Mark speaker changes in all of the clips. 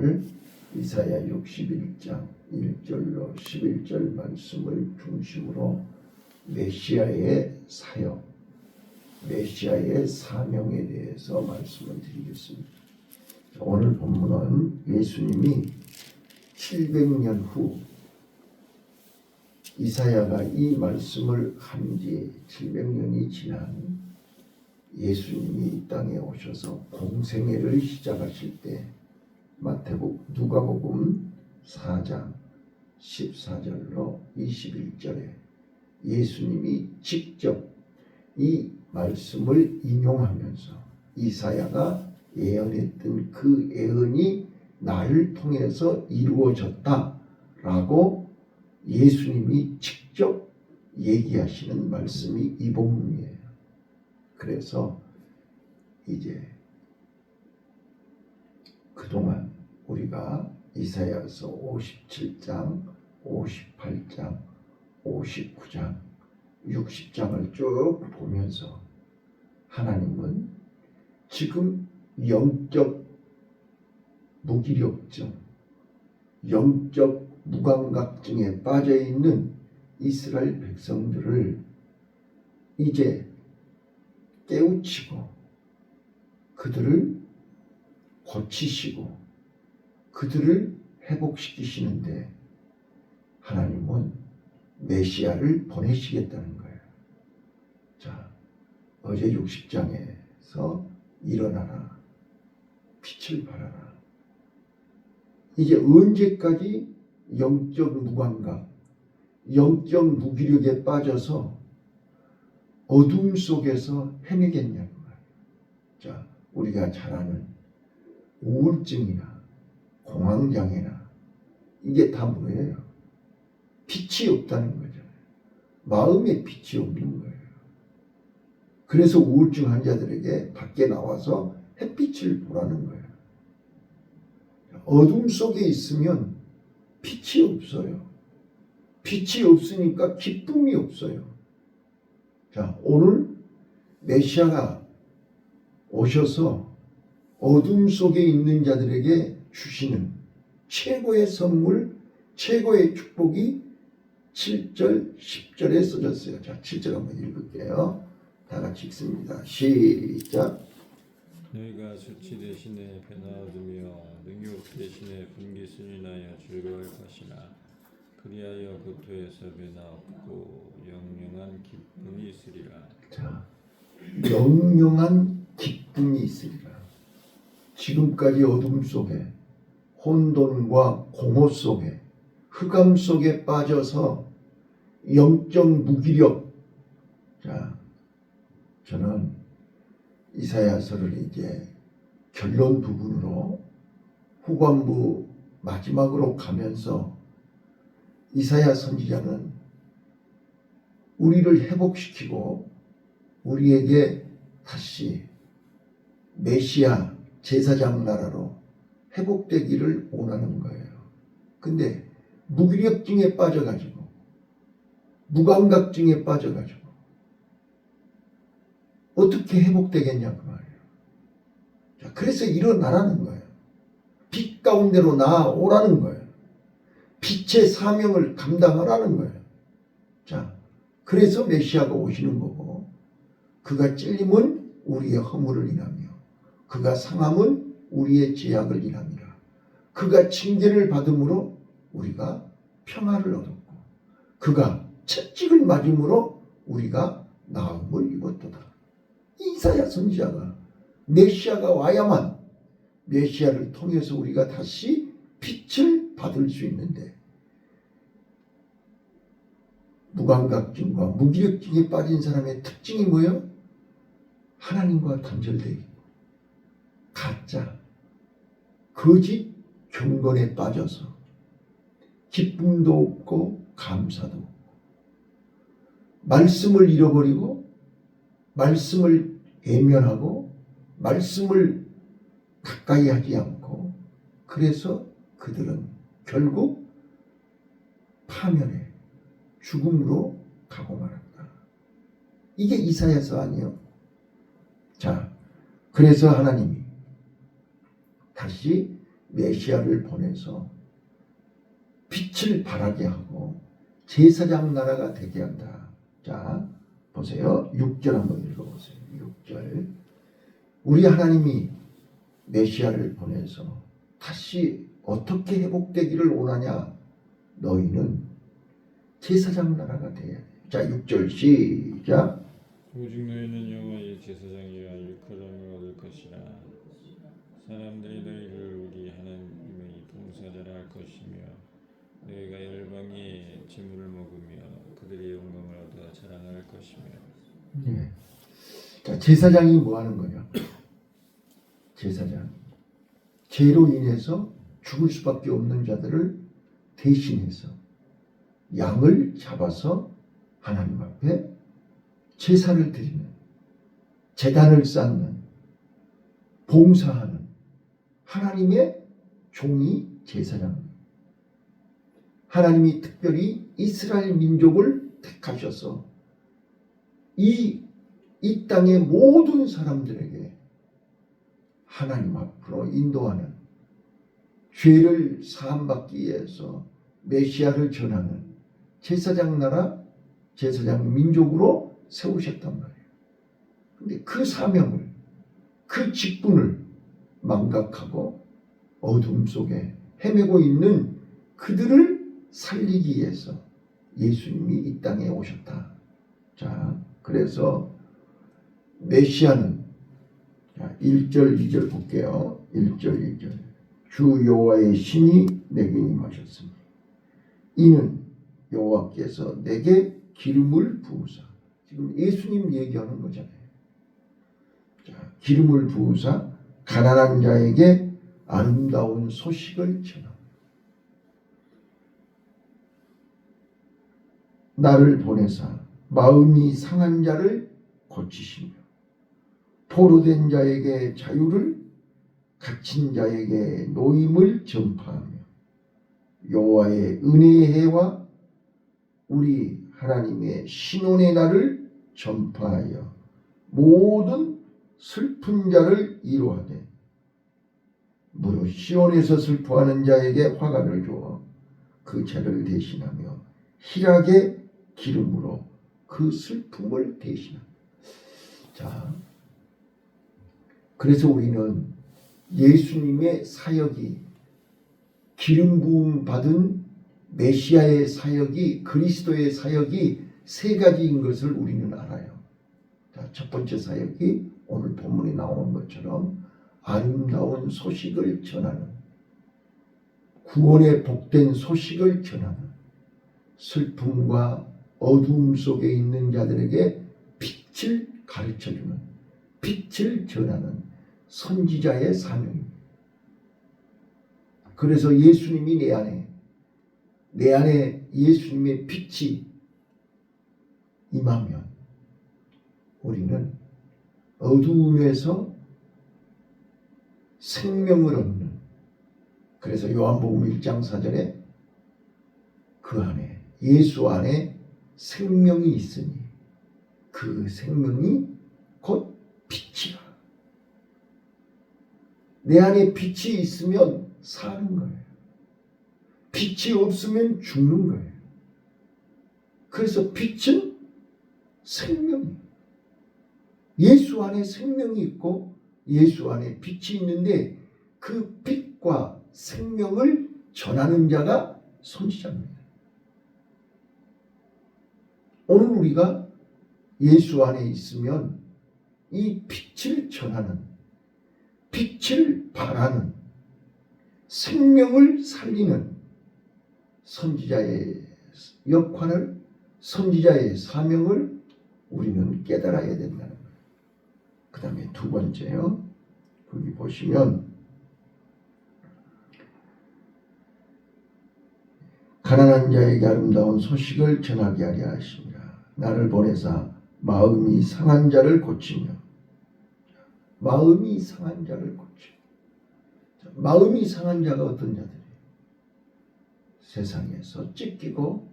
Speaker 1: 오늘 이사야 61장 1절로 11절 말씀을 중심으로 메시아의 사역, 메시아의 사명에 대해서 말씀을 드리겠습니다. 오늘 본문은 예수님이 700년 후 이사야가 이 말씀을 한 지 700년이 지난 예수님이 이 땅에 오셔서 공생애를 시작하실 때 마태복 누가복음 4장 14절로 21절에 예수님이 직접 이 말씀을 인용하면서 이사야가 예언했던 그 예언이 나를 통해서 이루어졌다라고 예수님이 직접 얘기하시는 말씀이 이 본문이에요. 그래서 이제 그동안 우리가 이사야서 57장, 58장, 59장, 60장을 쭉 보면서 하나님은 지금 영적 무기력증, 영적 무감각증에 빠져 있는 이스라엘 백성들을 이제 깨우치고 그들을 고치시고 그들을 회복시키시는데 하나님은 메시아를 보내시겠다는 거예요. 자, 어제 60장에서 일어나라. 빛을 발하라. 이제 언제까지 영적 무감각, 영적 무기력에 빠져서 어둠 속에서 헤매겠냐는 거예요. 자, 우리가 잘 아는 우울증이나 공황장애나 이게 다 뭐예요? 빛이 없다는 거잖아요. 마음에 빛이 없는 거예요. 그래서 우울증 환자들에게 밖에 나와서 햇빛을 보라는 거예요. 어둠 속에 있으면 빛이 없어요. 빛이 없으니까 기쁨이 없어요. 자, 오늘 메시아가 오셔서 어둠 속에 있는 자들에게 주시는 최고의 선물, 최고의 축복이 7절, 10절에 써졌어요. 자, 7절 한번 읽을게요. 다 같이 읽습니다. 시작.
Speaker 2: 너희가 수치 대신에 배나 얻으며 능욕 대신에 분기순이 나여 즐거울 것이나 그리하여 고토에서 배나 얻고 영영한 기쁨이 있으리라
Speaker 1: 자, 영영한 기쁨이 있으리라. 지금까지 어둠 속에 혼돈과 공허 속에 흑암 속에 빠져서 영적 무기력. 자, 저는 이사야서를 이제 결론 부분으로 후반부 마지막으로 가면서 이사야 선지자는 우리를 회복시키고 우리에게 다시 메시아 제사장 나라로 회복되기를 원하는 거예요. 근데 무기력증에 빠져가지고 무감각증에 빠져가지고 어떻게 회복되겠냐고 말이에요. 자, 그래서 일어나라는 거예요. 빛 가운데로 나오라는 거예요. 빛의 사명을 감당하라는 거예요. 자, 그래서 메시아가 오시는 거고, 그가 찔림은 우리의 허물을 인하며, 그가 상함은 우리의 죄악을 인함이라. 그가 징계를 받음으로 우리가 평화를 얻었고, 그가 채찍을 맞음으로 우리가 나음을 입었도다. 이사야 선지자가 메시아가 와야만 메시아를 통해서 우리가 다시 빛을 받을 수 있는데 무감각증과 무기력증에 빠진 사람의 특징이 뭐예요? 하나님과 단절되어 가짜 거짓 경건에 빠져서 기쁨도 없고 감사도 없고 말씀을 잃어버리고 말씀을 외면하고 말씀을 가까이 하지 않고 그래서 그들은 결국 파멸에 죽음으로 가고 말았다. 이게 이사야서 아니요. 자, 그래서 하나님이 다시 메시아를 보내서 빛을 발하게 하고 제사장 나라가 되게 한다. 자, 보세요. 6절 한번 읽어보세요. 6절. 우리 하나님이 메시아를 보내서 다시 어떻게 회복되기를 원하냐? 너희는 제사장 나라가 돼야 돼. 자, 6절 시작.
Speaker 2: 오직 너희는 여호와의 제사장이라 일컬음을 얻을 것이라 사람들이 너희를 우리 하나님의 봉사자라 할 것이며 너희가 열방의 재물을 먹으며 그들의 영광을 얻어 자랑할 것이며
Speaker 1: 예. 자, 제사장이 뭐 하는 거냐? 제사장. 죄로 인해서 죽을 수밖에 없는 자들을 대신해서 양을 잡아서 하나님 앞에 제사를 드리는, 재단을 쌓는, 봉사하는 하나님의 종이 제사장입니다. 하나님이 특별히 이스라엘 민족을 택하셔서 이, 이 땅의 모든 사람들에게 하나님 앞으로 인도하는 죄를 사함받기 위해서 메시아를 전하는 제사장 나라, 제사장 민족으로 세우셨단 말이에요. 근데 그 사명을, 그 직분을 망각하고 어둠 속에 헤매고 있는 그들을 살리기 위해서 예수님이 이 땅에 오셨다. 자, 그래서 메시아는 자, 1절, 2절 볼게요. 1절, 2절. 주 여호와의 신이 내게 임하셨으니 이는 여호와께서 내게 기름을 부으사 지금 예수님 얘기하는 거잖아요. 자, 기름을 부으사 가난한 자에게 아름다운 소식을 전하. 나를 보내사 마음이 상한 자를 고치시며 포로된 자에게 자유를 갇힌 자에게 노임을 전파하며 여호와의 은혜의 해와 우리 하나님의 신혼의 날을 전파하여 모든 슬픈 자를 이루하되 무릇 시온에서 슬퍼하는 자에게 화관을 주어 그 죄를 대신하며 희락의 기름으로 그 슬픔을 대신한다. 자, 그래서 우리는 예수님의 사역이 기름 부음 받은 메시아의 사역이 그리스도의 사역이 세 가지인 것을 우리는 알아요. 자, 첫 번째 사역이 오늘 본문에 나온 것처럼 아름다운 소식을 전하는 구원의 복된 소식을 전하는 슬픔과 어두움 속에 있는 자들에게 빛을 가르쳐주는 빛을 전하는 선지자의 사명입니다. 그래서 예수님이 내 안에 내 안에 예수님의 빛이 임하면 우리는 어두움에서 생명을 얻는 그래서 요한복음 1장 4절에 그 안에 예수 안에 생명이 있으니 그 생명이 곧 빛이라. 내 안에 빛이 있으면 사는 거예요. 빛이 없으면 죽는 거예요. 그래서 빛은 생명이에요. 예수 안에 생명이 있고 예수 안에 빛이 있는데 그 빛과 생명을 전하는 자가 선지자입니다. 오늘 우리가 예수 안에 있으면 이 빛을 전하는 빛을 발하는 생명을 살리는 선지자의 역할을 선지자의 사명을 우리는 깨달아야 거예요. 그 다음에 두 번째요. 거기 보시면 가난한 자에게 아름다운 소식을 전하게 하려 하십니다. 나를 보내사 마음이 상한 자를 고치며 마음이 상한 자를 고치며 자, 마음이 상한 자가 어떤 자들이에요? 세상에서 찢기고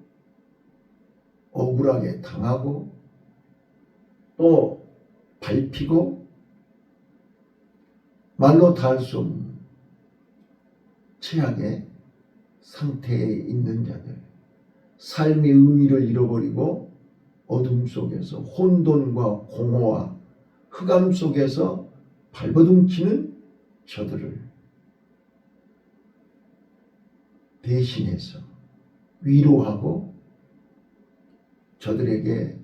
Speaker 1: 억울하게 당하고 또 밟히고 말로 다할수 없는 최악의 상태에 있는 자들, 삶의 의미를 잃어버리고 어둠 속에서 혼돈과 공허와 흑암 속에서 발버둥 치는 저들을 대신해서 위로하고 저들에게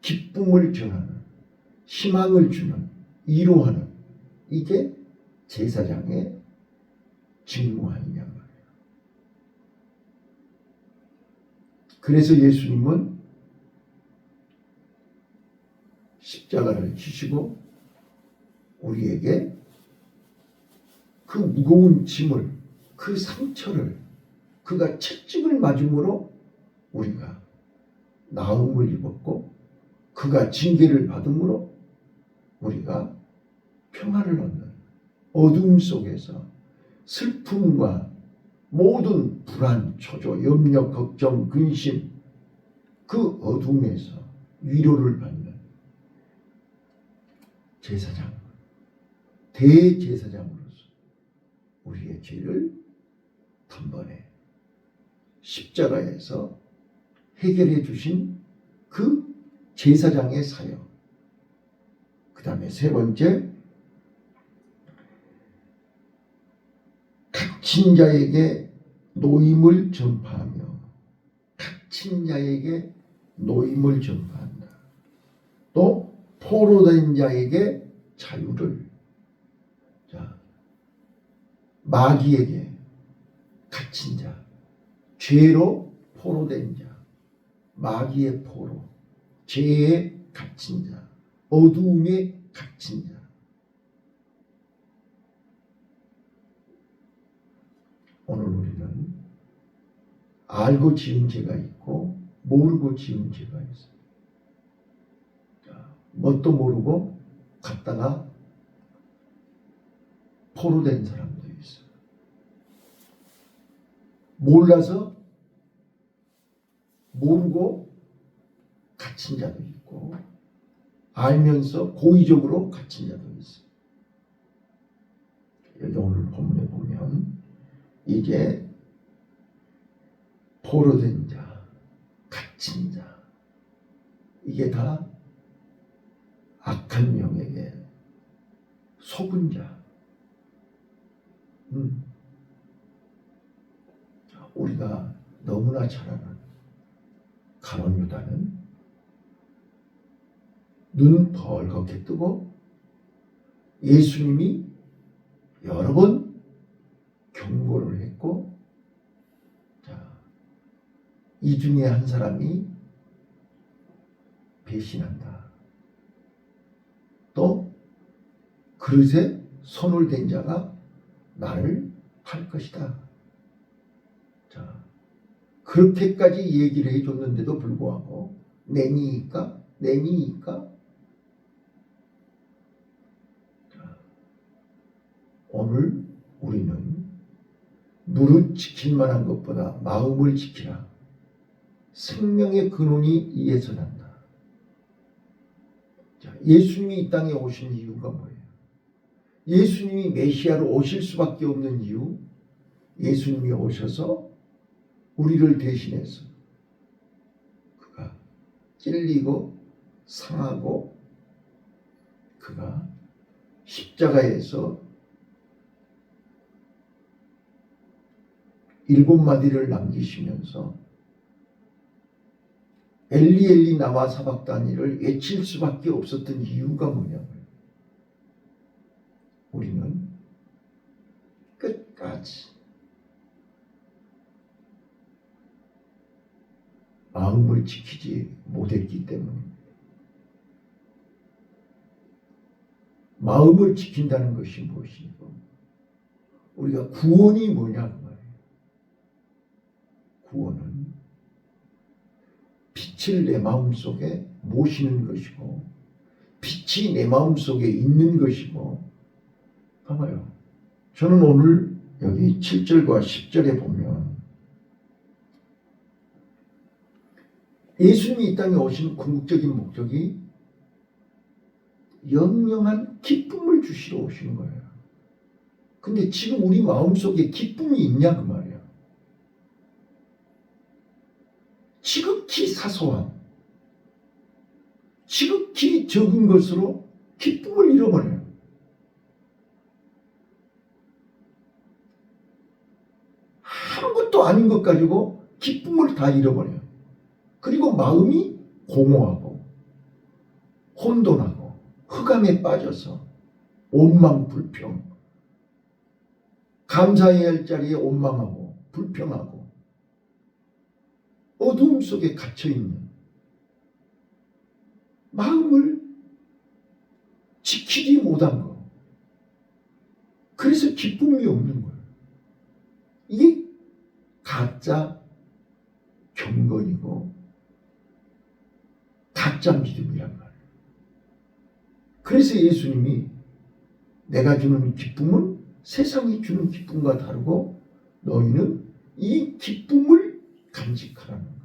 Speaker 1: 기쁨을 전하는 희망을 주는 위로하는 이게 제사장의 직무 아니냐 말이에요. 그래서 예수님은 십자가를 지시고 우리에게 그 무거운 짐을 그 상처를 그가 채찍을 맞음으로 우리가 나음을 입었고 그가 징계를 받음으로 우리가 평화를 얻는 어둠 속에서 슬픔과 모든 불안, 초조, 염려, 걱정, 근심 그 어둠에서 위로를 받는 제사장, 대제사장으로서 우리의 죄를 단번에 십자가에서 해결해 주신 그 제사장의 사역. 그 다음에 세 번째, 갇힌 자에게 노임을 전파하며 갇힌 자에게 노임을 전파한다. 또 포로된 자에게 자유를 자 마귀에게 갇힌 자 죄로 포로된 자 마귀의 포로 죄에 갇힌 자 어두움에 갇힌 자 오늘 우리는 알고 지은 죄가 있고 모르고 지은 죄가 있어요. 자, 뭣도 모르고 갔다가 포로된 사람도 있어요. 몰라서 모르고 갇힌 자도 있고 알면서 고의적으로 갇힌 자도 있어요. 여기 오늘 본문에 보면 이게 포로된 자, 갇힌 자, 이게 다 악한 영에게 속은 자. 음. 우리가 너무나 잘 아는 가론 유다는 눈 벌겋게 뜨고 예수님이 여러 번 경고를 했고 자, 이 중에 한 사람이 배신한다. 또 그릇에 손을 댄 자가 나를 팔 것이다. 자, 그렇게까지 얘기를 해줬는데도 불구하고 내니까 내니까 자, 오늘 우리는 무릇 지킬 만한 것보다 마음을 지키라. 생명의 근원이 이에서 난다. 자, 예수님이 이 땅에 오신 이유가 뭐예요? 예수님이 메시아로 오실 수밖에 없는 이유, 예수님이 오셔서 우리를 대신해서 그가 찔리고 상하고 그가 십자가에서 일곱 마디를 남기시면서 엘리 엘리 나와 사박다니를 외칠 수밖에 없었던 이유가 뭐냐고요. 우리는 끝까지 마음을 지키지 못했기 때문입니다. 마음을 지킨다는 것이 무엇이고 우리가 구원이 말이에요. 구원은 빛을 내 마음 속에 모시는 것이고 빛이 내 마음 속에 있는 것이고 봐봐요. 저는 오늘 여기 7절과 10절에 보면 예수님이 이 땅에 오신 궁극적인 목적이 영영한 기쁨을 주시러 오시는 거예요. 근데 지금 우리 마음속에 기쁨이 있냐 그 말이야. 지극히 사소한 지극히 적은 것으로 기쁨을 잃어버려요. 아무것도 아닌 것 가지고 기쁨을 다 잃어버려요. 그리고 마음이 공허하고 혼돈하고 흑암에 빠져서 원망 불평 감사해야 할 자리에 원망하고 불평하고 어두움 속에 갇혀 있는 마음을 지키지 못한 거. 그래서 기쁨이 없는 거예요. 이게 가짜 경건이고 가짜 믿음이란 말이에요. 그래서 예수님이 내가 주는 기쁨은 세상이 주는 기쁨과 다르고 너희는 이 기쁨을 간직하라는 거예요.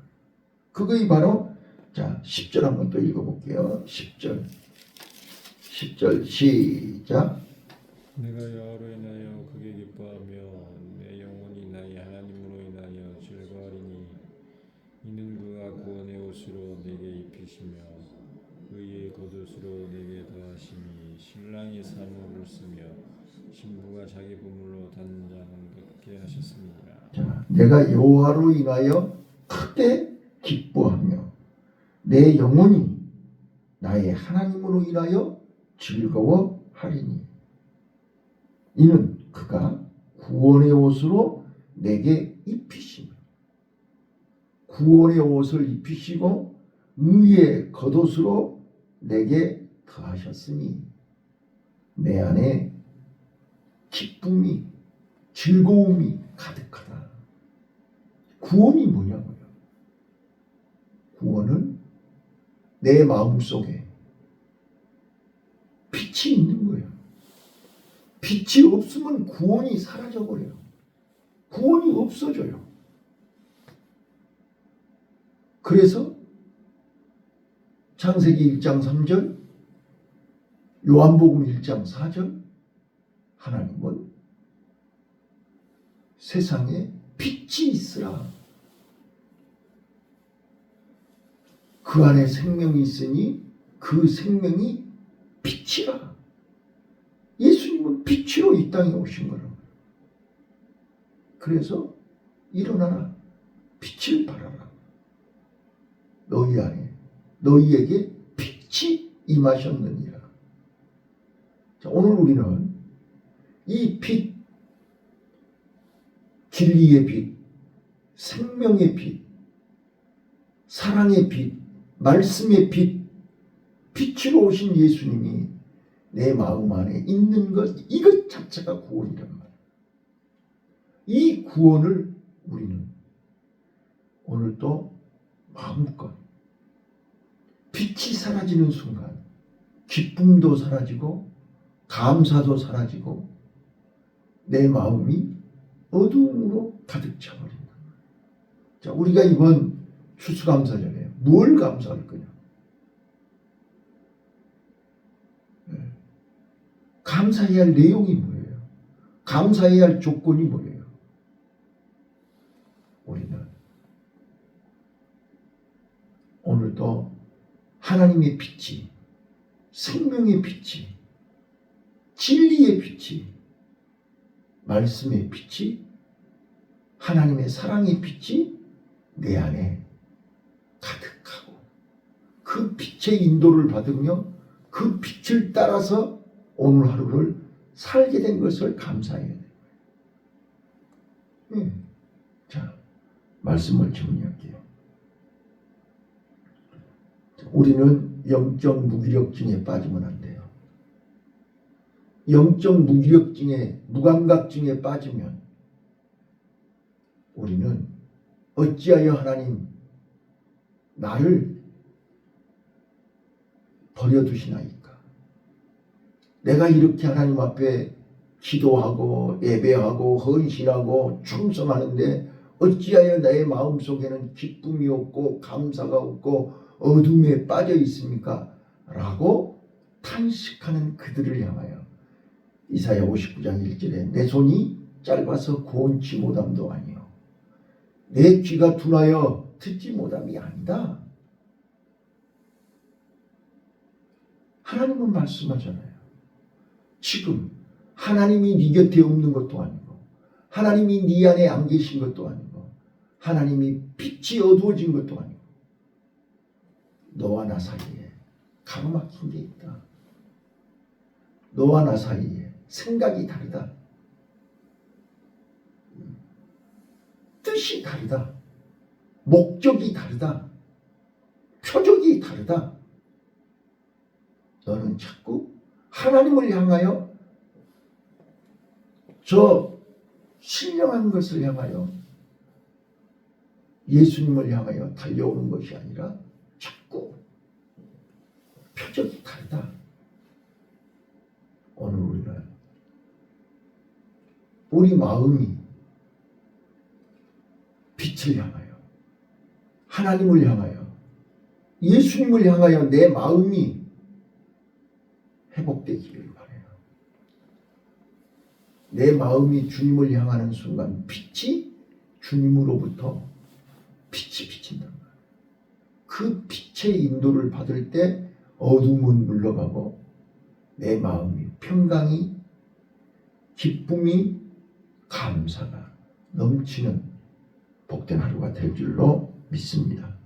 Speaker 1: 그것이 바로 자 10절 한번 또 읽어볼게요. 10절 10절 시작
Speaker 2: 내가 여호와로 인하여 크게 기뻐하며 내 영혼이 나의 하나님으로 인하여 즐거워하리니 이는 그가 구원의 옷으로 내게 입히시며 의의 겉옷으로 내게 더하시니 신랑이 사모를 쓰며 신부가 자기 보물로 단장받게 하셨습니다.
Speaker 1: 자, 내가 여호와로 인하여 크게 기뻐하며 내 영혼이 나의 하나님으로 인하여 즐거워하리니 이는 그가 구원의 옷으로 내게 입히시며 구원의 옷을 입히시고 의의 겉옷으로 내게 더하셨으니 내 안에 기쁨이 즐거움이 가득하다. 구원이 뭐냐고요? 구원은 내 마음 속에 빛이 있는 거예요. 빛이 없으면 구원이 사라져 버려요. 구원이 없어져요. 그래서 창세기 1장 3절, 요한복음 1장 4절, 하나님은 세상에 빛이 있으라. 그 안에 생명이 있으니 그 생명이 빛이라. 예수님은 빛으로 이 땅에 오신 거라고. 그래서 일어나라. 빛을 발하라. 너희 안에 너희에게 빛이 임하셨느니라. 자, 오늘 우리는 이 빛, 진리의 빛, 생명의 빛, 사랑의 빛, 말씀의 빛, 빛으로 오신 예수님이 내 마음 안에 있는 것, 이것 자체가 구원이란 말이에요. 이 구원을 우리는 오늘 또 마음껏 빛이 사라지는 순간 기쁨도 사라지고 감사도 사라지고 내 마음이 어두움으로 가득 차버린다. 자, 우리가 이번 추수감사절에 뭘 감사할 거냐? 네. 감사해야 할 내용이 뭐예요? 감사해야 할 조건이 뭐예요? 우리는 오늘도 하나님의 빛이 생명의 빛이 진리의 빛이 말씀의 빛이 하나님의 사랑의 빛이 내 안에 가득하고 그 빛의 인도를 받으며 그 빛을 따라서 오늘 하루를 살게 된 것을 감사해야 돼요. 예. 자, 말씀을 정리할게요. 자, 우리는 영적 무기력증에 빠지면 안 돼요. 영적 무기력증에 무감각증에 빠지면 우리는 어찌하여 하나님 나를 버려두시나이까? 내가 이렇게 하나님 앞에 기도하고 예배하고 헌신하고 충성하는데 어찌하여 나의 마음속에는 기쁨이 없고 감사가 없고 어둠에 빠져 있습니까? 라고 탄식하는 그들을 향하여 이사야 59장 1절에 내 손이 짧아서 고운치 못함도 아니요 내 귀가 둔하여 듣지 못함이 아니다. 하나님은 말씀하잖아요. 지금 하나님이 네 곁에 없는 것도 아니고 하나님이 네 안에 안 계신 것도 아니고 하나님이 빛이 어두워진 것도 아니고 너와 나 사이에 가로막힌 게 있다. 너와 나 사이에 생각이 다르다. 뜻이 다르다. 목적이 다르다. 표적이 다르다. 너는 자꾸 하나님을 향하여 저 신령한 것을 향하여 예수님을 향하여 달려오는 것이 아니라 자꾸 표적이 다르다. 오늘 우리는 우리 마음이 빛을 향하여 하나님을 향하여 예수님을 향하여 내 마음이 회복되기를 바래요. 내 마음이 주님을 향하는 순간 빛이 주님으로부터 빛이 비친단 말이에요. 그 빛의 인도를 받을 때 어둠은 물러가고 내 마음이 평강이 기쁨이 감사가 넘치는 복된 하루가 될 줄로 믿습니다.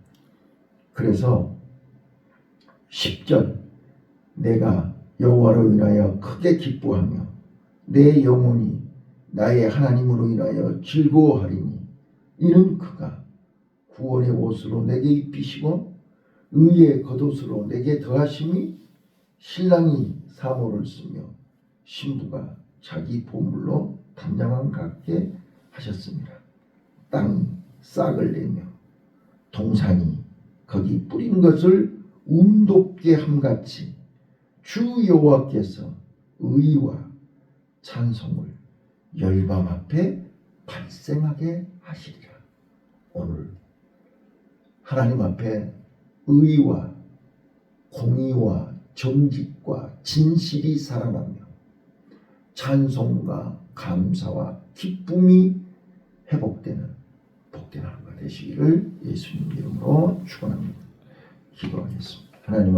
Speaker 1: 그래서 10절 내가 여호와로 인하여 크게 기뻐하며 내 영혼이 나의 하나님으로 인하여 즐거워하리니 이는 그가 구원의 옷으로 내게 입히시고 의의 겉옷으로 내게 더하심이 신랑이 사모를 쓰며 신부가 자기 보물로 단장함 같게 하셨습니다. 땅이 싹을 내며 동산이 거기 뿌린 것을 움돋게 함같이 주 여호와께서 의와 찬송을 열방 앞에 발생하게 하시리라. 오늘 하나님 앞에 의와 공의와 정직과 진실이 살아나며 찬송과 감사와 기쁨이 회복되는 복된 하루가 되시기를 예수님 이름으로 축원합니다. 기도하겠습니다. 하나님